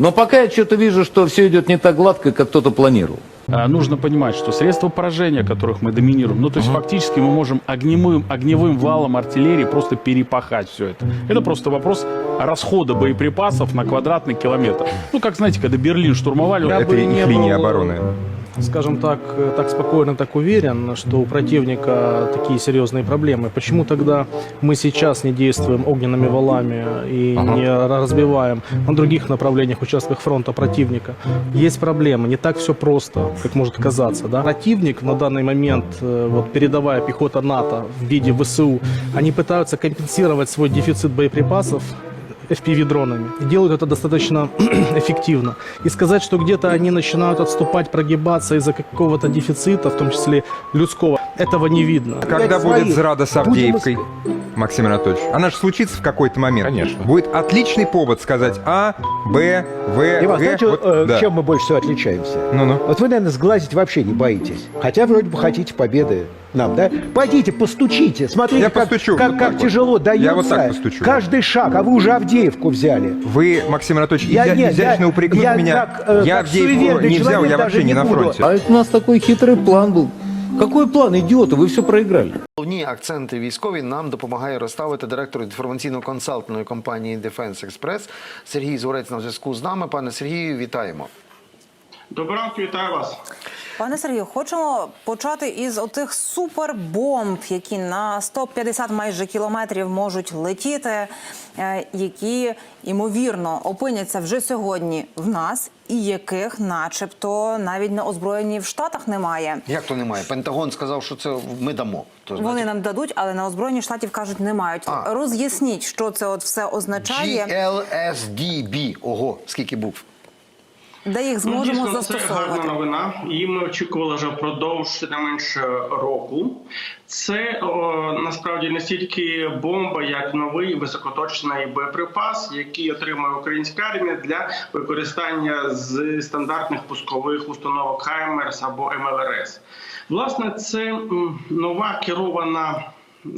Но пока я что-то вижу, что все идет не так гладко, как кто-то планировал. А, Нужно понимать, что средства поражения, которых мы доминируем, ну то есть фактически мы можем огневым, огневым валом артиллерии просто перепахать все это. Это просто вопрос расхода боеприпасов на квадратный километр. Ну как знаете, когда Берлин штурмовали, это бы их линия обороны. Скажем так, э, так спокойно, так уверен, что у противника такие серьезные проблемы. Почему тогда мы сейчас не действуем огненными валами и не разбиваем на других направлениях, участках фронта противника? Есть проблемы, не так все просто, как может казаться. Да? Противник на данный момент, э, вот передовая пехота НАТО в виде ВСУ, они пытаются компенсировать свой дефицит боеприпасов FPV-дронами. И делают это достаточно эффективно. И сказать, что где-то они начинают отступать, прогибаться из-за какого-то дефицита, в том числе людского, этого не видно. Когда Опять будет свои. зрада с Будем Авдеевкой, Максим Анатольевич? Она же случится в какой-то момент. Конечно. Будет отличный повод сказать А, Б, В, Иван, Г. знаете, Вот, э, да. чем мы больше всего отличаемся? Ну-ну. Вот вы, наверное, сглазить вообще не боитесь. Хотя вроде бы хотите победы нам, да? Пойдите, постучите. Смотрите, Я как, постучу. как, Вот как вот. тяжело дается. Я вот так постучу. Каждый шаг, а вы уже Авдеевку взяли. Вы, Максим Анатольевич, Я- изя- нет, изящно я- упрекнуть я меня. как, э, я как Авдеевку не взял, я вообще не не на фронте. А это у нас такой хитрый план был. Какой план, идиоты? Вы все проиграли. Головні акценти військові нам допомагає розставити директор інформаційно-консалтної компанії Defense Express Сергій Зорець на зв'язку з нами. Пане Сергію, вітаємо. Доброго ранку, вітаю вас. Пане Сергію, хочемо почати із отих супербомб, які на 150 майже кілометрів можуть летіти, е, які ймовірно опиняться вже сьогодні в нас, і яких, начебто, навіть на озброєнні в Штатах немає. Як то немає? Пентагон сказав, що це ми дамо. То, Вони нам дадуть, але на озброєнні штатів кажуть, не мають. А. Роз'ясніть, що це от все означає, GLSDB. Ого, скільки букв. Де їх Ну, зможемо дійсно, це гарна новина. Її ми очікували вже впродовж не менше року. Це о, насправді не стільки бомба, як новий високоточний боєприпас, який отримує українська армія для використання з стандартних пускових установок Хаймерс або МЛРС. Власне, це нова керована. Е,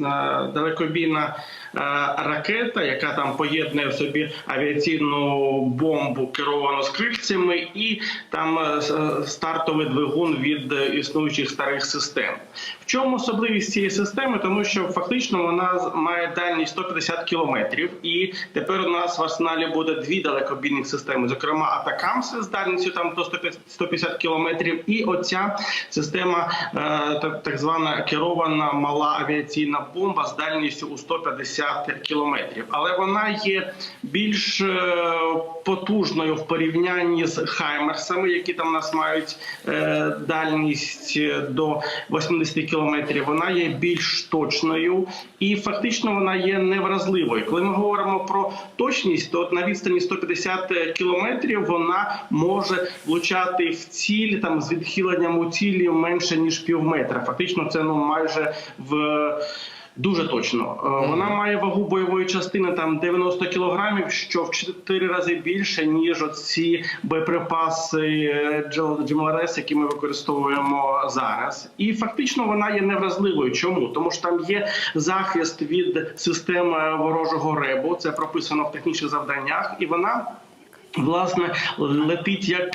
Далекобійна е, ракета, яка там поєднує в собі авіаційну бомбу керовану з крильцями, і там е, стартовий двигун від існуючих старих систем. В чому особливість цієї системи? Тому що фактично вона має дальність 150 кілометрів, і тепер у нас в арсеналі буде дві далекобійних системи, зокрема Атакамс з дальністю там до 150 150 кілометрів, і оця система, так звана керована мала авіаційна бомба з дальністю у 150 кілометрів. Але вона є більш е, потужною в порівнянні з Хаймерсами, які там нас мають е, дальність до 80 кілометрів. Вона є більш точною і фактично вона є невразливою. Коли ми говоримо про точність, то на відстані 150 кілометрів вона може влучати в ціль там з відхиленням у цілі менше ніж пів метра. Фактично, це ну майже в. Дуже точно Е, вона має вагу бойової частини там 90 кілограмів, що в 4 рази більше ніж оці боєприпаси е, GMLRS, які ми використовуємо зараз. І фактично вона є невразливою. Чому? Тому що там є захист від системи ворожого ребу. Це прописано в технічних завданнях, і вона. Власне, летить як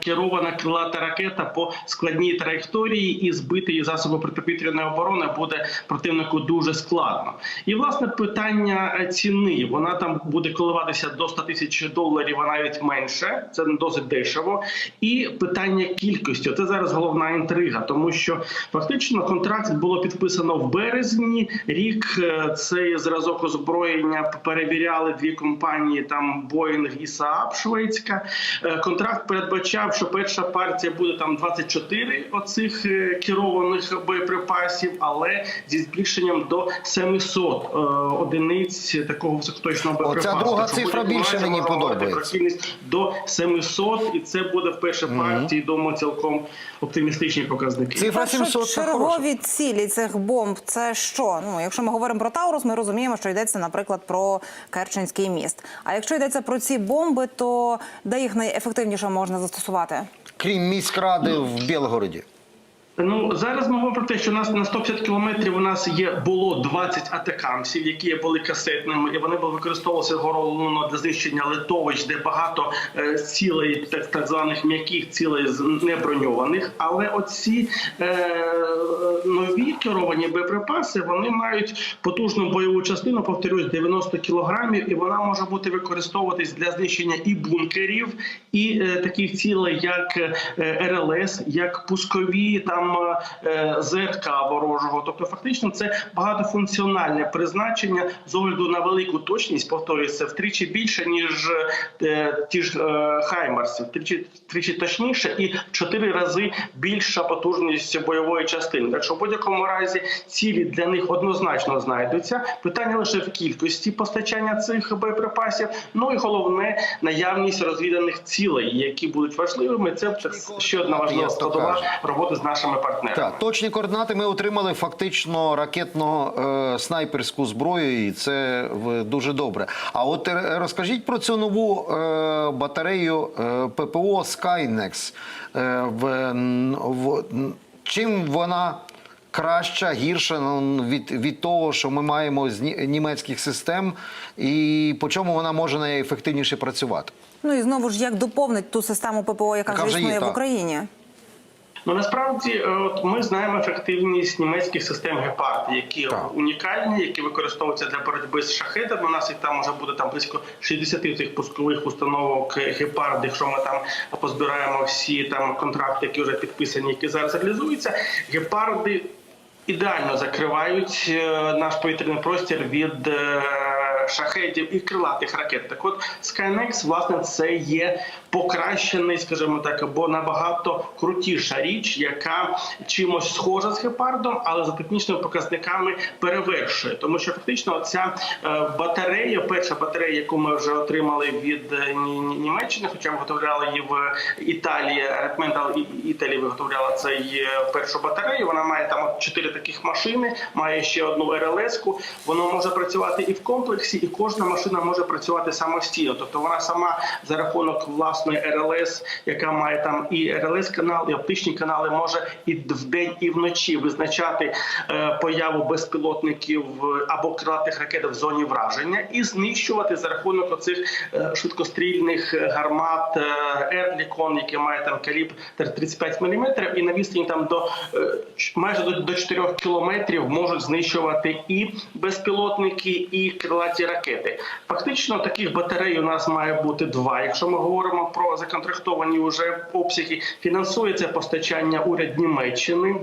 керована крилата ракета по складній траєкторії, і збити її засоби протиповітряної оборони буде противнику дуже складно. І власне питання е, ціни вона там буде коливатися до 100 тисяч доларів, а навіть менше. Це досить дешево. І питання кількості це зараз головна інтрига, тому що фактично контракт було підписано в березні. Рік е, цей зразок озброєння перевіряли дві компанії: там Boeing і Saab шведська. Е, Контракт передбачав, що перша партія буде там 24 оцих е, керованих боєприпасів, але зі збільшенням до 700 е, одиниць такого високоточного Оця боєприпасу. друга Тобто цифра буде більше мені подобається. до 700, і це буде в першій партії. Думаю, цілком оптимістичні показники. Цифра 700 це. Першочергові цілі цих бомб це що? Ну, якщо ми говоримо про Таурус, ми розуміємо, що йдеться, наприклад, про Керченський міст. А якщо йдеться про ці бомби, то де їх найефективніше можна застосувати? Крім міськради в Білгороді. Ну зараз ми про те, що у нас на 150 кілометрів у нас є було 20 атакамсів, які були касетними, і вони були використовувалися головно для знищення литовищ, де багато е, цілей, так, так званих м'яких цілей з неброньованих. Але оці е, нові керовані боєприпаси вони мають потужну бойову частину, повторюсь, 90 кілограмів, і вона може бути використовуватись для знищення і бункерів, і е, таких цілей, як е, РЛС, як пускові там е, ЗРК ворожого. Тобто, фактично, це багатофункціональне призначення з огляду на велику точність. Повторюється втричі більше ніж е, ті ж е, Хаймарси, втричі втричі точніше і в чотири рази більша потужність бойової частини. Так що в будь-якому разі цілі для них однозначно знайдуться. Питання лише в кількості постачання цих боєприпасів. Ну і головне наявність розвіданих цілей, які будуть важливими. Це ще одна важлива складова роботи з нашими партнерами. Так, точні координати ми отримали фактично ракетно-снайперську зброю, і це в- дуже добре. А от е, розкажіть про цю нову е, батарею е, ППО Skynex. Е, в, в, чим вона краща, гірша ну, від, від того, що ми маємо з німецьких систем, і по чому вона може найефективніше працювати? Ну і знову ж як доповнить ту систему ППО, яка, Яка вже вже є, існує в так. Україні. Ну насправді, е, от ми знаємо ефективність німецьких систем гепард, які Так. унікальні, які використовуються для боротьби з шахедами. У нас їх там може бути там близько 60 цих пускових установок гепард. Якщо ми там позбираємо всі там контракти, які вже підписані, які зараз реалізуються, гепарди. Ідеально закривають е, наш повітряний простір від е, шахедів і крилатих ракет. Так от Skynex, власне, це є покращений, скажімо так, або набагато крутіша річ, яка чимось схожа з гепардом, але за технічними показниками перевершує. Тому що фактично ця батарея, перша батарея, яку ми вже отримали від е, Ні- Ні- Німеччини, хоча виготовляли її в Італії, Редментал Італії виготовляла цей е, першу батарею. Вона має там от чотири таких машини, має ще одну РЛС-ку. Воно може працювати і в комплексі, і кожна машина може працювати самостійно. Тобто вона сама за рахунок власної РЛС, яка має там і РЛС канал, і оптичні канали, може і вдень, і вночі визначати е, появу безпілотників е, або крилатих ракет в зоні враження і знищувати за рахунок оцих е, швидкострільних гармат Ерлікон, які має там калібр 35 мм, і на відстані там до майже до, до 4 кілометрів можуть знищувати і безпілотники, і крилаті ракети. Фактично таких батарей у нас має бути два. Якщо ми говоримо про законтрактовані вже обсяги, фінансується постачання уряд Німеччини.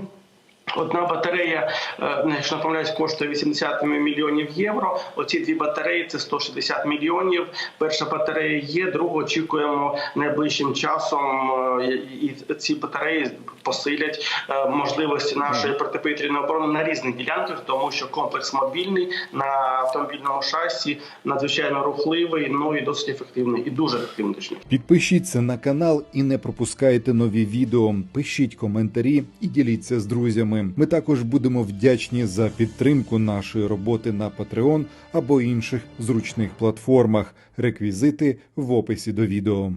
Одна батарея, е, якщо не помиляюсь, коштує 80 мільйонів євро. Оці дві батареї це 160 мільйонів. Перша батарея є, другу очікуємо найближчим часом. е, І ці батареї посилять е, можливості нашої протиповітряної оборони на різних ділянках, тому що комплекс мобільний на автомобільному шасі надзвичайно рухливий, ну і досить ефективний, і дуже ефективний точніше. Підпишіться на канал і не пропускайте нові відео. Пишіть коментарі і діліться з друзями. Ми також будемо вдячні за підтримку нашої роботи на Patreon або інших зручних платформах. Реквізити в описі до відео.